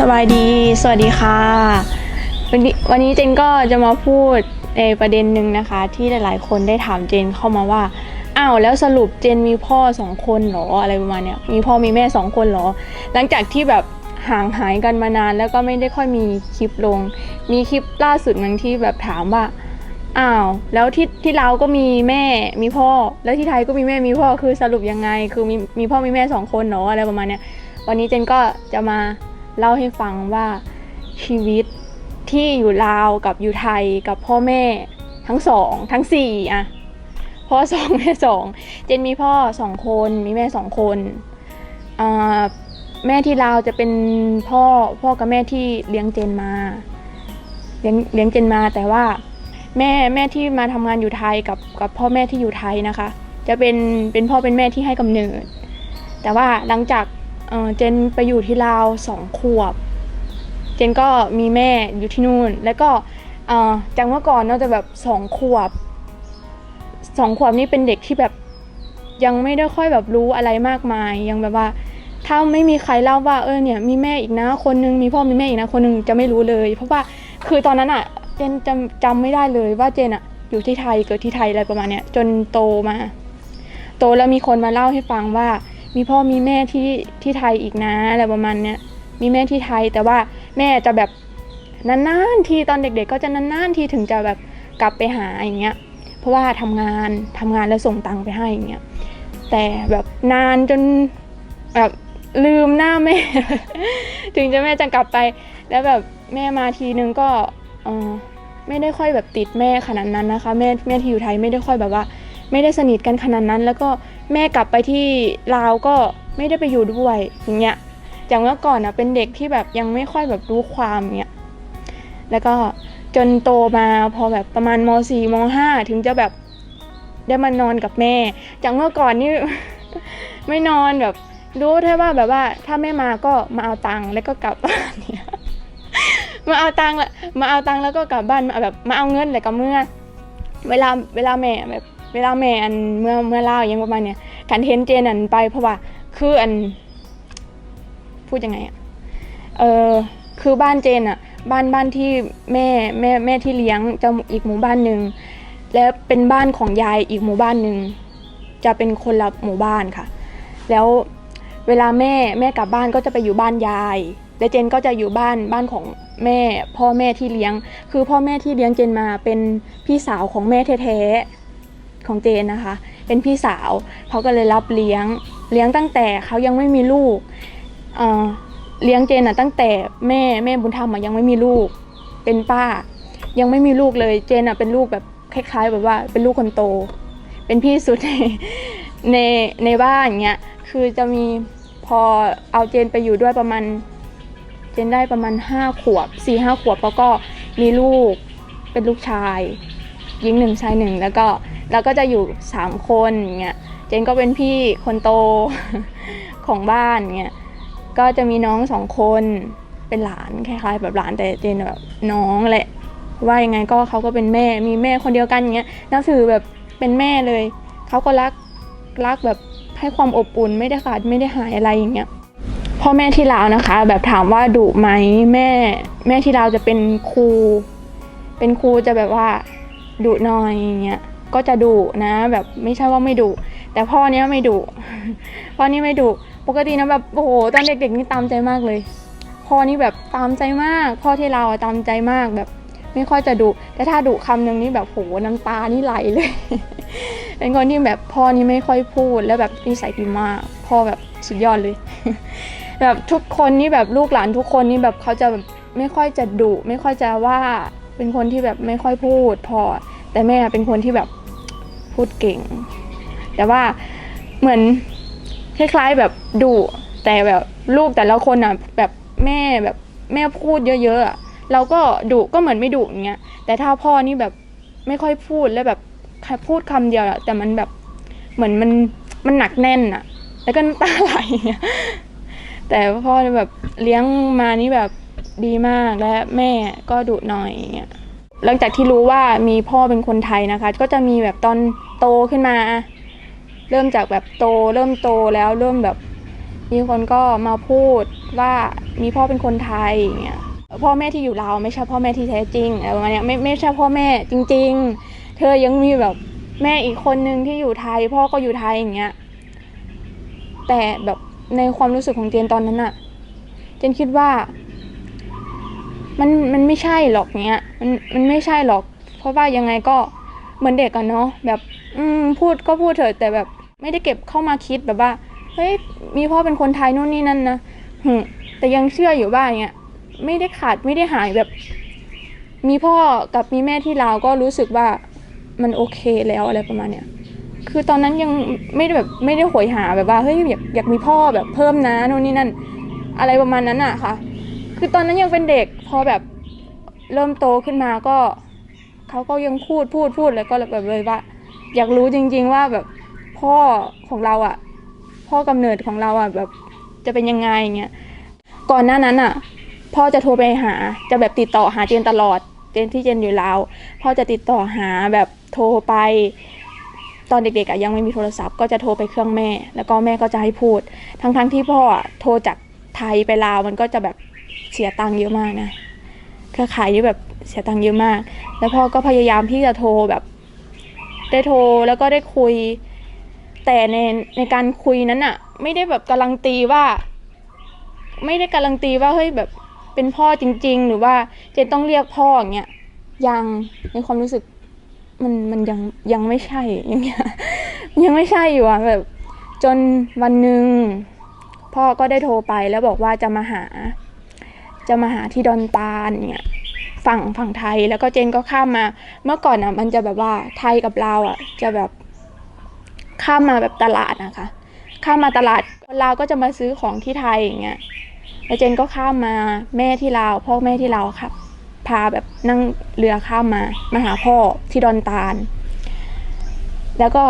สบายดี สวัสดีค่ะ วันนี้วันนี้เจนก็จะมาพูดในประเด็นหนึ่งนะคะ ที่หลาย ๆ คนได้ถามเจนเข้ามาว่า อ้าวแล้วสรุปเจนมีพ่อสองคนเหรออะไรประมาณเนี้ย มีพ่อมีแม่สองคนเหรอ หลังจากที่แบบห่างหายกันมานานแล้วก็ไม่ได้ค่อยมีคลิปลง มีคลิปล่าสุดบางที่แบบถามว่า อ้าวแล้วที่ที่เราวก็มีแม่มีพ่อ แล้วที่ไทยก็มีแม่มีพ่อคือสรุปยังไง คือมีมีพ่อมีแม่สองคนเนาะอะไรประมาณเนี้ย วันนี้เจนก็จะมา เล่าให้ฟังว่าชีวิตที่อยู่ลาวกับอยู่ไทยกับพ่อแม่ทั้งสองทั้งสี่อะพ่อสองแม่สองเจนมีพ่อสองคนมีแม่สองคนแม่ที่ลาวจะเป็นพ่อพ่อกับแม่ที่เลี้ยงเจนมาเลี้ยงเลี้ยงเจนมาแต่ว่าแม่แม่ที่มาทำงานอยู่ไทยกับกับพ่อแม่ที่อยู่ไทยนะคะ จะเป็นเป็นพ่อเป็นแม่ที่ให้กำเนิด แต่ว่าหลังจาก เจนไปอยู่ที่ลาวสองขวบ เจนก็มีแม่อยู่ที่นู่น แล้วก็จากเมื่อก่อนเนาะจะแบบสองขวบสองขวบนี่เป็นเด็กที่แบบยังไม่ได้ค่อยแบบรู้อะไรมากมาย ยังแบบว่า ถ้าไม่มีใครเล่าว่าเออเนี่ยมีแม่อีกนะคนนึงมีพ่อมีแม่อีกนะคนนึงจะไม่รู้เลย เพราะว่าคือตอนนั้นอะเจนจำจำไม่ได้เลยว่าเจนอะอยู่ที่ไทยเกิดที่ไทยอะไรประมาณเนี้ยจนโตมา โตแล้วมีคนมาเล่าให้ฟังว่า มีพ่อมีแม่ที่ที่ไทยอีกนะอะไรประมาณเนี้ยมีแม่ที่ไทย แต่ว่าแม่จะแบบนานๆทีตอนเด็ก ๆ ก็จะนานๆทีถึงจะแบบกลับไปหาอย่างเงี้ย เพราะว่าทำงานทำงานแล้วส่งตังค์ไปให้อย่างเงี้ยแต่แบบนานจนแบบลืมหน้าแม่ ถึงจะแม่จะกลับไป แล้วแบบแม่มาทีนึงก็เออไม่ได้ค่อยแบบติดแม่ขนาดนั้นนะคะ แม่แม่ที่อยู่ไทยไม่ได้ค่อยแบบว่า ไม่ได้สนิทกันขนาดนั้น แล้วก็ แม่กลับไปที่ลาวก็ไม่ได้ไปอยู่ด้วยอย่างเงี้ยจากเมื่อก่อนนะเป็นเด็กที่แบบยังไม่ค่อยแบบรู้ความเงี้ยแล้วก็จนโตมาพอแบบประมาณม .4 ม .5 ถึงจะแบบได้มานอนกับแม่ จากเมื่อก่อนนี่ ไม่นอนแบบรู้แค่ว่าแบบว่า ถ้าไม่มาก็มาเอาตังค์แล้วก็กลับบ้านเนี่ยมาเอาตังค์ละมาเอาตังค์แล้วก็กลับบ้านมาแบบมาเอาเงินแล้วก็เมื่อ เวลาเวลาแม่แบบ เวลาแม่อันเมื่อเมื่อเล่าย่างประมาณเนี้ยการเห็นเจนอันไปเพราะว่าคืออันพูดยังไงอะเออคือบ้านเจนอะบ้านบ้านที่แม่แม่แม่ที่เลี้ยงจะอีกหมู่บ้านหนึ่งแล้วเป็นบ้านของยายอีกหมู่บ้านหนึ่งจะเป็นคนละหมู่บ้านค่ะ แล้วเวลาแม่แม่กลับบ้านก็จะไปอยู่บ้านยาย และเจนก็จะอยู่บ้านบ้านของแม่พ่อแม่ที่เลี้ยง คือพ่อแม่ที่เลี้ยงเจนมาเป็นพี่สาวของแม่แท้ๆ ของเจนนะคะ เป็นพี่สาวเขาก็เลยรับเลี้ยงเลี้ยงตั้งแต่เขายังไม่มีลูกเเลี้ยงเจนอะตั้งแต่แม่แม่บุญธรรมอะยังไม่มีลูก เป็นป้า ยังไม่มีลูกเลยเจนอะเป็นลูกแบบคล้ายๆ แบบว่าเป็นลูกคนโต เป็นพี่สุดในในในบ้านอย่างเงี้ยคือจะมีพอเอาเจนไปอยู่ด้วยประมาณเจนได้ประมาณห้าขวบสี่ห้าขวบแล้วก็มีลูกเป็นลูกชายหญิงหนึ่งชายหนึ่งแล้วก็ แล้วก็จะอยู่สามคนเงี้ยเจนก็เป็นพี่คนโตของบ้านเงี้ยก็จะมีน้องสองคนเป็นหลานคล้ายๆ แบบหลานแต่เจนแบบน้องแหละว่ายังไงก็เขาก็เป็นแม่มีแม่คนเดียวกันเงี้ยนับถือแบบเป็นแม่เลยเขาก็รักรักแบบให้ความอบอุ่นไม่ได้ขาดไม่ได้หายอะไรอย่างเงี้ยพ่อแม่ที่ลาวนะคะ แบบถามว่าดุไหมแม่แม่ที่ลาวจะเป็นครู เป็นครูจะแบบว่าดุหน่อยอย่างเงี้ย ก็จะดุนะ แบบไม่ใช่ว่าไม่ดุแต่พ่อเนี้ยไม่ดุพ่อนี่ไม่ดุปกตินะแบบโอ้โหตอนเด็กๆนี่ตามใจมากเลยพ่อนี่แบบตามใจมาก พ่อที่เราอะตามใจมากแบบ ไม่ค่อยจะดุแต่ถ้าดุคำหนึ่งนี่แบบโหน้ำตานี่ไหลเลย เป็นคนที่แบบพ่อนี่ไม่ค่อยพูดแล้วแบบนิสัยดีมากพ่อแบบสุดยอดเลยแบบทุกคนนี่แบบลูกหลานทุกคนนี่แบบเขาจะแบบไม่ค่อยจะดุไม่ค่อยจะว่าเป็นคนที่แบบไม่ค่อยพูดพอแต่แม่เป็นคนที่แบบ พูดเก่ง แต่ว่าเหมือนคล้ายๆแบบดุแต่แบบลูกแต่ละคนอะแบบแม่แบบแม่พูดเยอะๆเราก็ดุก็เหมือนไม่ดุอย่างเงี้ยแต่ถ้าพ่อนี่แบบไม่ค่อยพูดแล้วแบบพูดคำเดียวอะแต่มันแบบเหมือนมันมันหนักแน่นอะแล้วก็น้ำตาไหลอะแต่พ่อแบบเลี้ยงมานี่แบบดีมากและแม่ก็ดุหน่อยอย่างเงี้ย หลังจากที่รู้ว่ามีพ่อเป็นคนไทยนะคะ ก็จะมีแบบตอนโตขึ้นมา เริ่มจากแบบโต เริ่มโตแล้วเริ่มแบบมีคนก็มาพูดว่ามีพ่อเป็นคนไทยอย่างเงี้ยพ่อแม่ที่อยู่ลาไม่ใช่พ่อแม่ที่แท้จริงอะไรประมาณเนี้ยไม่ไม่ใช่พ่อแม่จริง ๆ เธอยังมีแบบแม่อีกคนนึงที่อยู่ไทย พ่อก็อยู่ไทยอย่างเงี้ยแต่แบบในความรู้สึกของเจนตอนนั้นอะเจนคิดว่า มันมันไม่ใช่หรอกเนี้ยมันมันไม่ใช่หรอก เพราะว่ายังไงก็เหมือนเด็กกันเนาะแบบ อืมพูดก็พูดเถอะแต่แบบ ไม่ได้เก็บเข้ามาคิดแบบว่าเฮ้ยมีพ่อเป็นคนไทยนู่นนี่นั่นนะหึแต่ยังเชื่ออยู่ว่าอย่างเงี้ยไม่ได้ขาดไม่ได้หายแบบ มีพ่อกับมีแม่ที่ลาวก็รู้สึกว่ามันโอเคแล้วอะไรประมาณเนี้ยคือตอนนั้นยังไม่ได้แบบไม่ได้โหยหาแบบว่าเฮ้ยอยากอยากมีพ่อแบบเพิ่มนะนู่นนี่นั่น อะไรประมาณนั้นอะค่ะ คือตอนนั้นยังเป็นเด็กพอแบบเริ่มโตขึ้นมาก็เขาก็ยังพูดพูดพูดแล้วก็แบบเลยว่า อยากรู้จริง ๆ ว่าแบบพ่อของเราอะพ่อกำเนิดของเราอะแบบจะเป็นยังไงเงี้ยก่อนหน้านั้นอะพ่อจะโทรไปหา จะแบบติดต่อหาเจนตลอด เจนที่เจนอยู่ลาวพ่อจะติดต่อหาแบบโทรไป ตอนเด็กๆอะยังไม่มีโทรศัพท์ ก็จะโทรไปเครื่องแม่ แล้วก็แม่ก็จะให้พูด ทั้งๆที่พ่อโทรจากไทยไปลาวมันก็จะแบบ เสียตังค์เยอะมากนะเครือข่ายนี่แบบเสียตังค์เยอะมาก แล้วพ่อก็พยายามที่จะโทรแบบ ได้โทรแล้วก็ได้คุย แต่ในในการคุยนั้นอะไม่ได้แบบการันตีว่า ไม่ได้การันตีว่าเฮ้ยแบบเป็นพ่อจริง ๆ หรือว่าเจนต้องเรียกพ่ออย่างเงี้ยยังในความรู้สึกมันมันยังยังไม่ใช่อย่างเงี้ยยังไม่ใช่อยู่อะแบบ จนวันหนึ่งพ่อก็ได้โทรไปแล้วบอกว่าจะมาหา จะมาหาที่ดอนตาลเนี่ยฝั่งฝั่งไทยแล้วก็เจนก็ข้ามมา เมื่อก่อนอะมันจะแบบว่าไทยกับลาวอะ จะแบบข้ามมาแบบตลาดนะคะ ข้ามมาตลาดคนลาวก็จะมาซื้อของที่ไทยอย่างเงี้ยแล้วเจนก็ข้ามมาแม่ที่ลาวพ่อแม่ที่ลาวครับ พาแบบนั่งเรือข้ามมามาหาพ่อที่ดอนตาล แล้วก็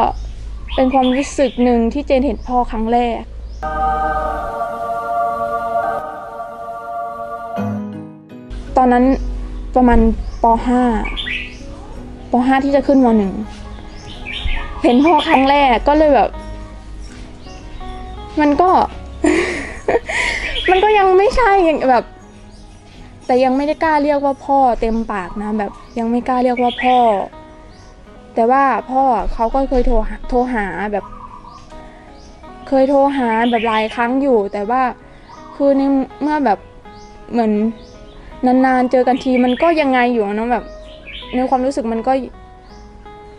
เป็นความรู้สึกหนึ่งที่เจนเห็นพ่อครั้งแรก ตอนนั้นประมาณป .5 ป .5 ที่จะขึ้นม .1 เห็นพ่อครั้งแรกก็เลยแบบ มันก็ มันก็ยังไม่ใช่แบบ แต่ยังไม่ได้กล้าเรียกว่าพ่อเต็มปากนะ แบบ ยังไม่กล้าเรียกว่าพ่อ แต่ว่าพ่อเขาก็เคยโทรโทรหาแบบ เคยโทรหาแบบหลายครั้งอยู่ แต่ว่าคือในเมื่อแบบเหมือน นานๆเจอกันทีมันก็ยังไงอยู่เนาะแบบ ในความรู้สึกมันก็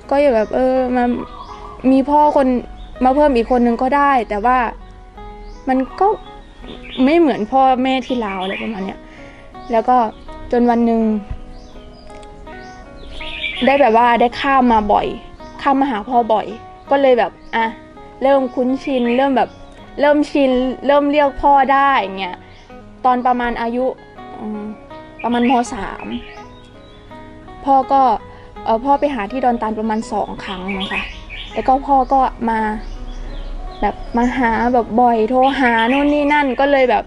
ก็อย่าแบบ เออมามีพ่อคนมาเพิ่มอีกคนนึงก็ได้ แต่ว่ามันก็ไม่เหมือนพ่อแม่ที่ลาวอะไรประมาณเนี้ยแล้วก็จนวันหนึ่งได้แบบว่าได้ข้ามมาบ่อย ข้ามมาหาพ่อบ่อย ก็เลยแบบอะเริ่มคุ้นชิน เริ่มแบบ เริ่มชิน เริ่มเรียกพ่อได้อย่างเงี้ยตอนประมาณอายุ ประมาณมสามพ่อก็เออพ่อไปหาที่ดอนตาลประมาณสองครั้งนะคะแล้วก็พ่อก็มาแบบมาหาแบบบ่อยโทรหาโน่นนี่นั่นก็เลยแบบ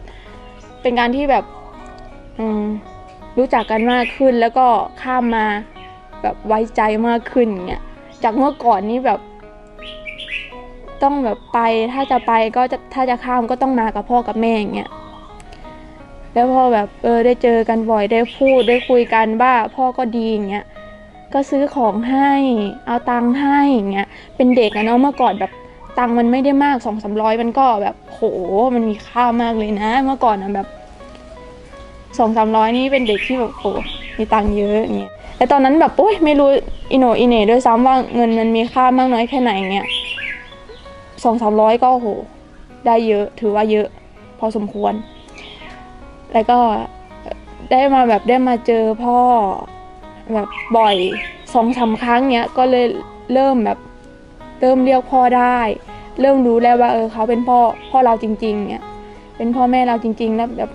เป็นการที่แบบอืมรู้จักกันมากขึ้นแล้วก็ข้ามมาแบบไว้ใจมากขึ้นเงี้ยจากเมื่อก่อนนี้แบบ ต้องแบบไปถ้าจะไปก็จะถ้าจะข้ามก็ต้องมากับพ่อกับแม่อย่างเงี้ย แล้วพอแบบเออได้เจอกันบ่อยได้พูดได้คุยกันว่าพ่อก็ดีอย่างเงี้ยก็ซื้อของให้เอาตังค์ให้อย่างเงี้ยเป็นเด็กอะเนาะเมื่อก่อนแบบตังค์มันไม่ได้มากสองสามร้อยมันก็แบบโหมันมีค่ามากเลยนะ เมื่อก่อนอะแบบสองสามร้อยนี่เป็นเด็กที่แบบโหมีตังค์เยอะอย่างเงี้ยแต่ตอนนั้นแบบโอ้ยไม่รู้อินโนอินเน่ด้วยซ้ำว่าเงินมันมีค่ามากน้อยแค่ไหนเงี้ยสองสามร้อยก็โหได้เยอะถือว่าเยอะ พอสมควร แล้วก็ได้มาแบบได้มาเจอพ่อแบบบ่อยสองสาครั้งเนี้ยก็เลยเริ่มแบบเริ่มเรียกพ่อได้ เริ่มรู้แล้วว่าเออเขาเป็นพ่อพ่อเราจริง ๆ เนี้ยเป็นพ่อแม่เราจริง ๆ แล้วแบบ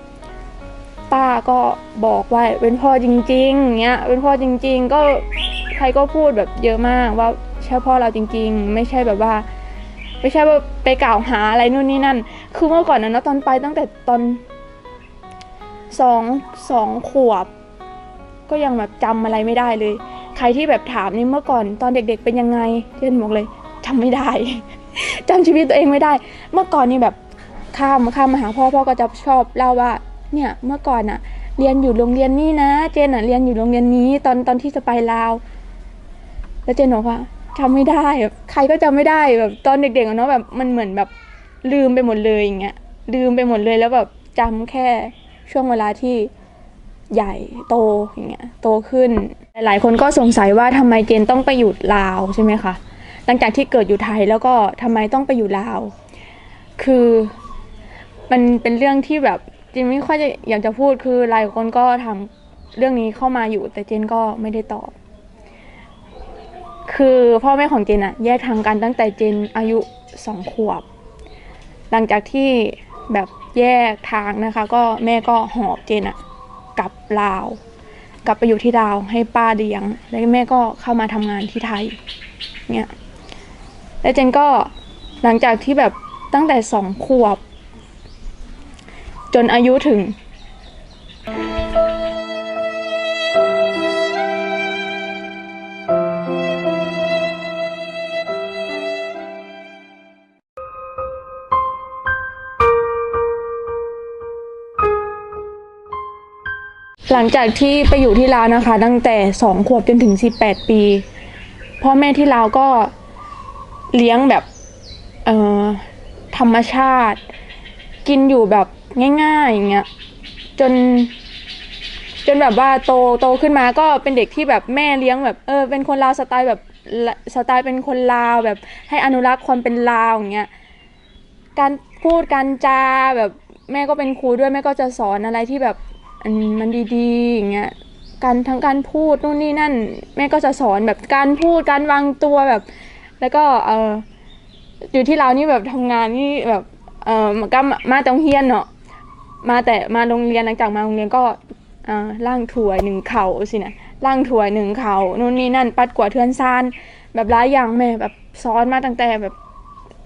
ป้าก็บอกว่าเป็นพ่อจริงๆเงี้ยเป็นพ่อจริง ๆ ก็ใครก็พูดแบบเยอะมากว่าใช่พ่อเราจริง ๆ ไม่ใช่แบบว่า ไม่ใช่ว่าไปกล่าวหาอะไรนู่นนี่นั่น คือเมื่อก่อนนะเนอะตอนไปตั้งแต่ตอน สองสองขวบ ก็ยังแบบจำอะไรไม่ได้เลย ใครที่แบบถามนี่เมื่อก่อนตอนเด็ก ๆ เป็นยังไงเช่นบอกเลยจำไม่ได้จำชีวิตตัวเองไม่ได้ เมื่อก่อนนี่แบบข้ามข้ามมาหาพ่อพ่อก็จะชอบเล่าว่าเนี่ยเมื่อก่อนอะเรียนอยู่โรงเรียนนี้นะ เจนอะเรียนอยู่โรงเรียนนี้ ตอนตอนที่จะไปลาว แล้วเจนบอกว่าจำไม่ได้แบบใครก็จำไม่ได้แบบตอนเด็กๆเนาะแบบมันเหมือนแบบลืมไปหมดเลยอย่างเงี้ยลืมไปหมดเลยแล้วแบบจำแค่ ช่วงเวลาที่ใหญ่โตอย่างเงี้ยโตขึ้น หลาย ๆ คนก็สงสัยว่าทำไมเจนต้องไปอยู่ลาวใช่ไหมคะหลังจากที่เกิดอยู่ไทยแล้วก็ทำไมต้องไปอยู่ลาว คือมันเป็นเรื่องที่แบบเจนไม่ค่อยจะอยากจะพูดคือหลายคนก็ทำเรื่องนี้เข้ามาอยู่ แต่เจนก็ไม่ได้ตอบ คือพ่อแม่ของเจนอะแยกทางกันตั้งแต่เจนอายุสองขวบ หลังจากที่ แบบแยกทางนะคะ ก็แม่ก็หอบเจนอะกลับลาว กลับไปอยู่ที่ลาวให้ป้าเลี้ยง แล้วแม่ก็เข้ามาทำงานที่ไทยเนี่ยแล้วเจนก็หลังจากที่แบบตั้งแต่สองขวบ จนอายุถึง หลังจากที่ไปอยู่ที่ลาวนะคะ ตั้งแต่สองขวบจนถึงสิบแปดปีพ่อแม่ที่ลาวก็เลี้ยงแบบเอ่อธรรมชาติ กินอยู่แบบง่ายๆอย่างเงี้ยจน จนแบบว่าโตโตขึ้นมาก็เป็นเด็กที่แบบแม่เลี้ยงแบบเออเป็นคนลาวสไตล์แบบสไตล์เป็นคนลาวแบบให้อนุรักษ์ความเป็นลาวอย่างเงี้ยการพูดการจาแบบแม่ก็เป็นครูด้วยแม่ก็จะสอนอะไรที่แบบ อันมันดีๆอย่างเงี้ยการทั้งการพูดนู่นนี่นั่น แม่ก็จะสอนแบบการพูดการวางตัวแบบ แล้วก็เอออยู่ที่เรานี่แบบทำงานนี่แบบเออก็มาตโรงเฮียนเนาะมาแต่มาโรงเรียนหลังจากมาโรงเรียนก็อ่าล่างถ้วยหนึ่งเข่าสินะล่างถ้วยหนึ่งเข่านู่นนี่นั่น ปัดกวาดเทือนซานแบบหลายอย่างแม่แบบสอนมาตั้งแต่แบบ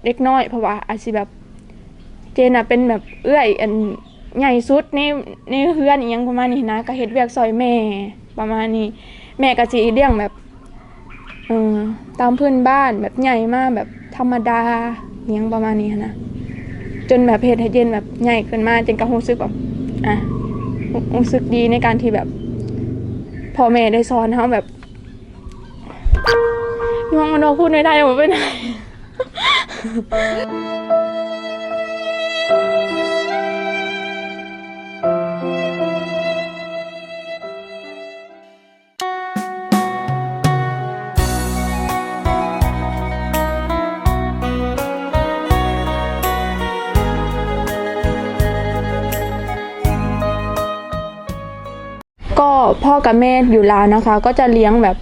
เด็กน้อยเพราะว่าอาจสิแบบเจนอะเป็นแบบเอื้อยอัน ใหญ่สุดในในเฮือนอหยังประมาณนี้นะก็เฮ็ดเวียกซอยแม่ประมาณนี้ แม่ก็สิเลี้ยงแบบเออตามเพื่อนบ้านแบบใหญ่มากแบบธรรมดาอยังประมาณนี้นะจนแบบเฮ็ดให้เจนแบบใหญ่ขึ้นมาจนก็รู้สึกแบบอะรู้สึกดีในการที่แบบพ่อแม่ได้สอนเฮาแบบยังมันพูดไม่ได้หมดไปไหน พ่อกับแม่อยู่ลาวนะคะ ก็จะเลี้ยงแบบ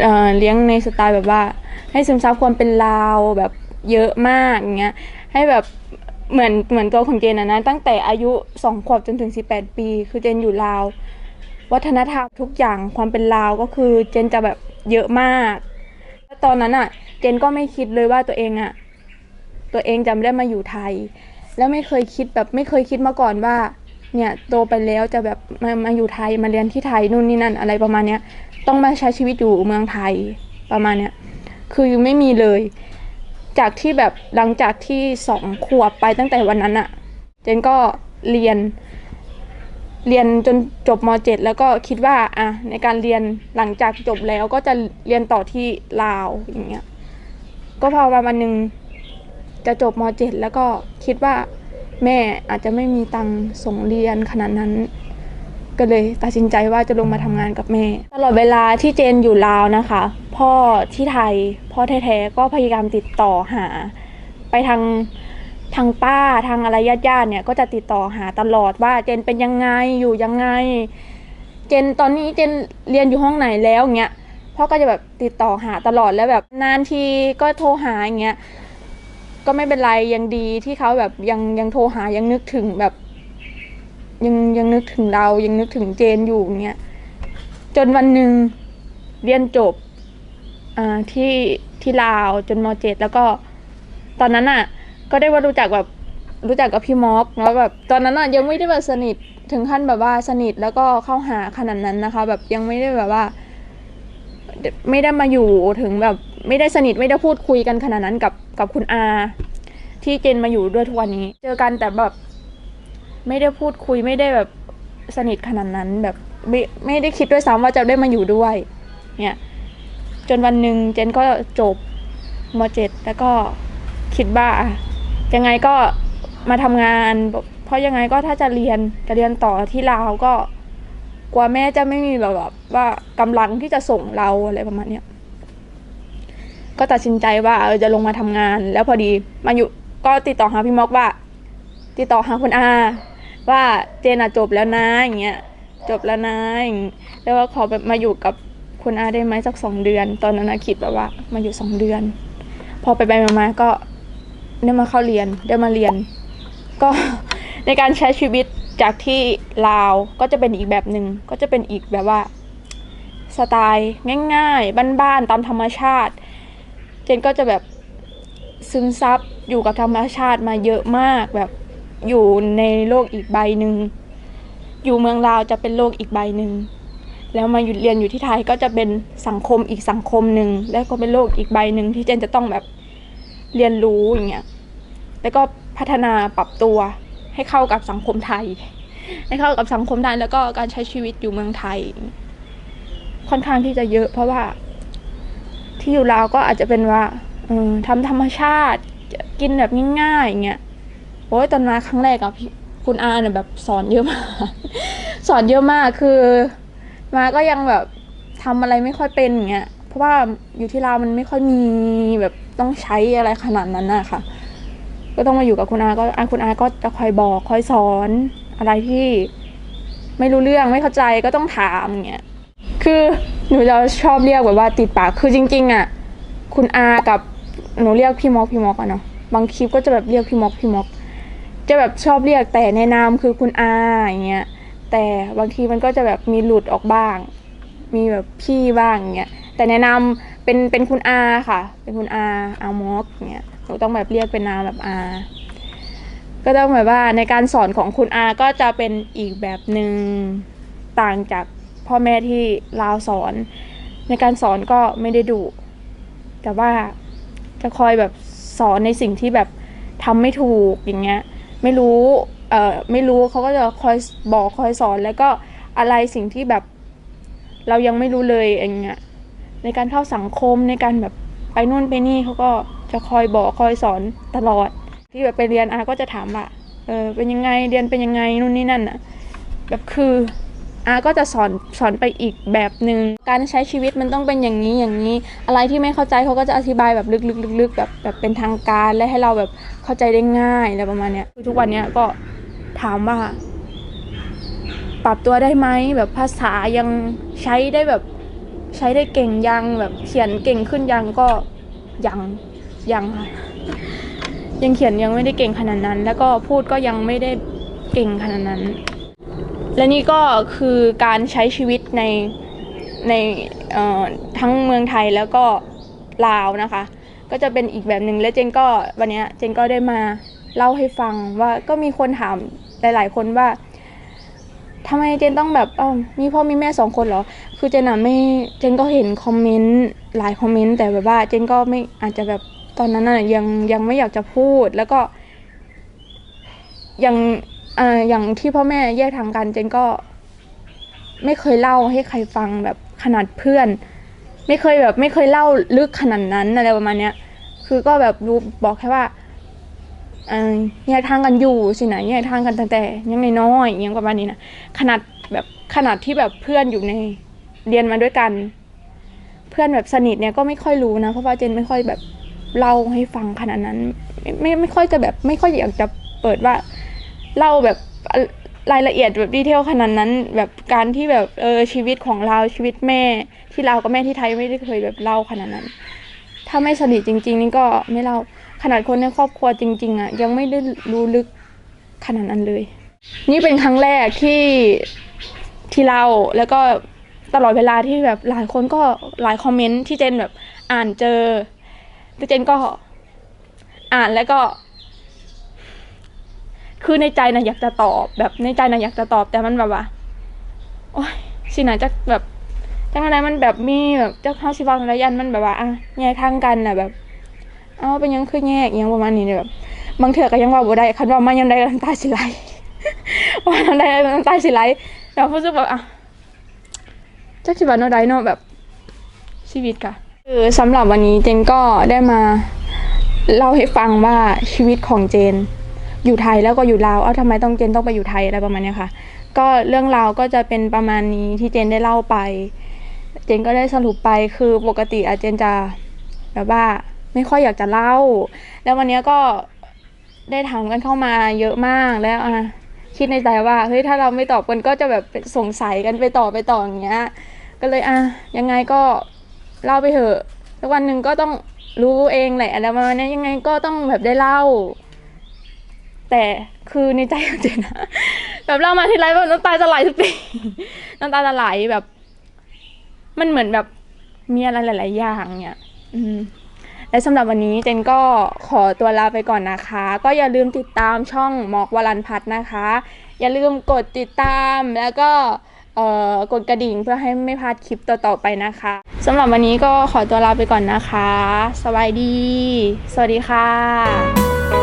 เอ่อเลี้ยงในสไตล์แบบว่า ให้ซึมซับความเป็นลาวแบบเยอะมากอย่างเงี้ยให้แบบเหมือนเหมือนตัวของเจนอะนะตั้งแต่อายุสองขวบจนถึงสิบแปดปี คือเจนอยู่ลาว วัฒนธรรมทุกอย่างความเป็นลาวก็คือเจนจะแบบเยอะมากแล้วตอนนั้นอะเจนก็ไม่คิดเลยว่าตัวเองอะตัวเองจะไม่ได้มาอยู่ไทย แล้วไม่เคยคิดแบบไม่เคยคิดมาก่อนว่า เนี่ยโตไปแล้วจะแบบมามาอยู่ไทยมาเรียนที่ไทยนู่นนี่นั่นอะไรประมาณเนี้ยต้องมาใช้ชีวิตอยู่เมืองไทยประมาณเนี้ยคือไม่มีเลย จากที่แบบหลังจากที่สองขวบไปตั้งแต่วันนั้นอะเจนก็เรียน เรียนจนจบม .7 แล้วก็คิดว่าอะในการเรียนหลังจากจบแล้วก็จะเรียนต่อที่ลาวอย่างเงี้ยก็พอวันหนึ่งจะจบม .7 แล้วก็คิดว่า แม่อาจจะไม่มีตังค์ส่งเรียนขนาดนั้น ก็เลยตัดสินใจว่าจะลงมาทำงานกับแม่ ตลอดเวลาที่เจนอยู่ลาวนะคะ พ่อที่ไทย พ่อแท้ๆก็พยายามติดต่อหา ไปทางทางป้าทางอะไรญาติๆเนี่ยก็จะติดต่อหาตลอดว่าเจนเป็นยังไงอยู่ยังไง เจนตอนนี้เจนเรียนอยู่ห้องไหนแล้วเงี้ยพ่อก็จะแบบติดต่อหาตลอดแล้วแบบนานทีก็โทรหาอย่างเงี้ย ก็ไม่เป็นไรยังดีที่เขาแบบยังยังโทรหายังนึกถึงแบบ ยังยังนึกถึงเรายังนึกถึงเจนอยู่เงี้ยจนวันหนึ่งเรียนจบอ่าที่ที่ลาวจนมเจ็ดแล้วก็ตอนนั้นอะ ก็ได้ว่ารู้จักแบบรู้จักกับพี่ม็อกแล้วแบบตอนนั้นอะยังไม่ได้แบบสนิทถึงขั้นแบบว่าสนิทแล้วก็เข้าหาขนาดนั้นนะคะ แบบยังไม่ได้แบบว่า ไม่ได้มาอยู่ถึงแบบ ไม่ได้สนิทไม่ได้พูดคุยกันขนาดนั้นกับกับคุณอา ที่เจนมาอยู่ด้วยทุกวันนี้ เจอกันแต่แบบ ไม่ได้พูดคุยไม่ได้แบบสนิทขนาดนั้นแบบไม่ไม่ได้คิดด้วยซ้ำว่าจะได้มาอยู่ด้วย เนี่ย จนวันหนึ่งเจนก็จบมเจ็ดแล้วก็คิดว่ายังไงก็มาทำงาน เพราะยังไงก็ถ้าจะเรียนจะเรียนต่อที่ลาวก็กลัวแม่จะไม่มีแบบแบบว่ากำลังที่จะส่งเราอะไรประมาณเนี้ย ก็ตัดสินใจว่าเออจะลงมาทำงาน แล้วพอดีมาอยู่ก็ติดต่อหาพี่ม็อกว่า ติดต่อหาคุณอาว่าเจนอะจบแล้วนะอย่างเงี้ยจบแล้วนะอย่างแล้วว่าขอแบบมาอยู่กับคุณอาได้ไหมสักสองเดือน ตอนนั้นคิดแบบว่า มาอยู่สองเดือน พอไปไปมาๆก็ได้มาเข้าเรียนได้มาเรียน ก็ในการใช้ชีวิตจากที่ลาวก็จะเป็นอีกแบบหนึ่งก็จะเป็นอีกแบบว่าสไตล์ง่ายๆ บ้านๆตามธรรมชาติ เจนก็จะแบบซึมซับอยู่กับธรรมชาติมาเยอะมากแบบอยู่ในโลกอีกใบหนึ่งอยู่เมืองลาวจะเป็นโลกอีกใบหนึ่งแล้วมาอยู่เรียนอยู่ที่ไทยก็จะเป็นสังคมอีกสังคมหนึ่งแล้วก็เป็นโลกอีกใบหนึ่งที่เจนจะต้องแบบเรียนรู้อย่างเงี้ยแล้วก็พัฒนาปรับตัวให้เข้ากับสังคมไทย ให้เข้ากับสังคมไทยแล้วก็การใช้ชีวิตอยู่เมืองไทย ค่อนข้างที่จะเยอะ เพราะว่า ที่อยู่ลาวก็อาจจะเป็นว่าทำธรรมชาติกินแบบง่ายๆอย่างเงี้ยโอ้ยตอนมาครั้งแรกอะคุณอาเนี่ยแบบสอนเยอะมากสอนเยอะมากคือมาก็ยังแบบทำอะไรไม่ค่อยเป็นอย่างเงี้ย เพราะว่าอยู่ที่ลาวมันไม่ค่อยมีแบบต้องใช้อะไรขนาดนั้นนะค่ะ ก็ต้องมาอยู่กับคุณอาก็อาคุณอาก็จะคอยบอกคอยสอนอะไรที่ ไม่รู้เรื่องไม่เข้าใจก็ต้องถามอย่างเงี้ย คือ หนูจะชอบเรียกแบบว่าติดปากคือจริง ๆ อะ คุณอากับหนูเรียกพี่มอกพี่มอกอะเนาะบางคลิปก็จะแบบเรียกพี่มอกพี่มอก จะแบบชอบเรียกแต่ในนามคือคุณอาอย่างเงี้ยแต่บางทีมันก็จะแบบมีหลุดออกบ้าง มีแบบพี่บ้างอย่างเงี้ยแต่ในนามเป็นเป็นคุณอาค่ะ เป็นคุณอาอามอกเงี้ยหนูต้องแบบเรียกเป็นนามแบบอาก็ต้องแบบว่าในการสอนของคุณอาก็จะเป็นอีกแบบหนึ่งต่างจาก พ่อแม่ที่ลาวสอน ในการสอนก็ไม่ได้ดุแต่ว่าจะคอยแบบสอนในสิ่งที่แบบทำไม่ถูกอย่างเงี้ย ไม่รู้เอ่อไม่รู้เขาก็จะคอยบอกคอยสอนแล้วก็อะไรสิ่งที่แบบ เรายังไม่รู้เลยอย่างเงี้ยในการเข้าสังคมในการแบบไปนู่นไปนี่เขาก็จะคอยบอกคอยสอนตลอด ที่แบบไปเรียนอาก็จะถามว่าเออเป็นยังไงเรียนเป็นยังไงนู่นนี่นั่นอะแบบคือ อาก็จะสอนสอนไปอีกแบบหนึ่งการใช้ชีวิตมันต้องเป็นอย่างนี้อย่างนี้ อะไรที่ไม่เข้าใจเขาก็จะอธิบายแบบลึกๆๆๆแบบแบบเป็นทางการและให้เราแบบเข้าใจได้ง่ายอะไรประมาณเนี้ยคือทุกวันเนี้ยก็ถามว่า ปรับตัวได้ไหมแบบภาษายังใช้ได้แบบใช้ได้เก่งยังแบบเขียนเก่งขึ้นยังก็ยังยังค่ะยังเขียนยังไม่ได้เก่งขนาดนั้น แล้วก็พูดก็ยังไม่ได้เก่งขนาดนั้น และนี่ก็คือการใช้ชีวิตในในทั้งเมืองไทยแล้วก็ลาวนะคะ ก็จะเป็นอีกแบบหนึ่งและเจนก็วันนี้เจนก็ได้มาเล่าให้ฟังว่าก็มีคนถามหลาย ๆ คนว่าทำไมเจนต้องแบบอ้ามีพ่อมีแม่สองคนเหรอ คือเจนอะไม่เจนก็เห็นคอมเมนต์หลายคอมเมนต์แต่แบบว่าเจนก็ไม่อาจจะแบบตอนนั้นอะยังยังไม่อยากจะพูดแล้วก็ยัง อ่าอย่างที่พ่อแม่แยกทางกันเจนก็ ไม่เคยเล่าให้ใครฟังแบบขนาดเพื่อน ไม่เคยแบบ ไม่เคยเล่าลึกขนาดนั้นอะไรประมาณเนี้ย คือก็แบบรู้บอกแค่ว่าแยกทางกันอยู่สินะแยกทางกันตั้งแต่ยังน้อยๆอย่างประมาณนี้นะขนาดแบบขนาดที่แบบเพื่อนอยู่ในเรียนมาด้วยกัน เพื่อนแบบสนิทเนี่ยก็ไม่ค่อยรู้นะเพราะว่าเจนไม่ค่อยแบบเล่าให้ฟังขนาดนั้น ไม่ไม่ไม่ค่อยจะแบบ ไม่ค่อยอยากจะเปิดว่า เล่าแบบรายละเอียดแบบดีเทลขนาดนั้น แบบการที่แบบเออชีวิตของเราชีวิตแม่ ที่เรากับแม่ที่ไทยไม่ได้เคยแบบเล่าขนาดนั้น ถ้าไม่สนิทจริง ๆ นี่ก็ไม่เล่าขนาดคนในครอบครัวจริง ๆอะยังไม่ได้รู้ลึกขนาดนั้นเลย นี่เป็นครั้งแรกที่ที่เราแล้วก็ตลอดเวลาที่แบบหลายคนก็หลายคอมเมนต์ที่เจนแบบอ่านเจอแล้วเจนก็อ่านแล้วก็ คือในใจนะอยากจะตอบ แบบในใจนะอยากจะตอบแต่มันแบบว่าโอ้ยสินะจะแบบจังอะไรมันแบบมีแบบเจ้าข้าสิวังระยันมันแบบว่าอะแยกทางกันน่ะแบบเอาเป็นยังคือแยกยังประมาณนี้เนี่ยแบบบางเถื่อก็ยังว่าบ่ได้คันว่ามายังได้กันตาสิไหลว่าน้ำได้น้ำตาสิไหลแบบรู้สึกแบบอะจักสิบาโนไดเนาะแบบชีวิตค่ะคือสำหรับวันนี้เจนก็ได้มาเล่าให้ฟังว่าชีวิตของเจน อยู่ไทยแล้วก็อยู่ลาวเอ้าทำไมต้องเจนต้องไปอยู่ไทยอะไรประมาณนี้ค่ะ ก็เรื่องราวก็จะเป็นประมาณนี้ที่เจนได้เล่าไป เจนก็ได้สรุปไปคือปกติอาเจนจะแบบว่าไม่ค่อยอยากจะเล่า แล้ววันนี้ก็ได้ถามกันเข้ามาเยอะมากแล้วอะคิดในใจว่าเฮ้ยถ้าเราไม่ตอบกันก็จะแบบสงสัยกันไปต่อไปต่ออย่างเงี้ย ก็เลยอะยังไงก็เล่าไปเถอะสักวันหนึ่งก็ต้องรู้เองแหละอะไรประมาณเนี้ยยังไงก็ต้องแบบได้เล่า แต่คือในใจของเจนอะแบบเล่ามาทีไรแบบน้ำตาจะไหลทุกทีน้ำตาจะไหลแบบ มันเหมือนแบบมีอะไรหลาย ๆ อย่างเนี่ย อืมและสำหรับวันนี้เจนก็ขอตัวลาไปก่อนนะคะ ก็อย่าลืมติดตามช่องหมอกวลันพัฒนะคะ อย่าลืมกดติดตามแล้วก็กดกระดิ่งเพื่อให้ไม่พลาดคลิปต่อ ๆ ไปนะคะสำหรับวันนี้ก็ขอตัวลาไปก่อนนะคะ สวัสดี สวัสดีค่ะ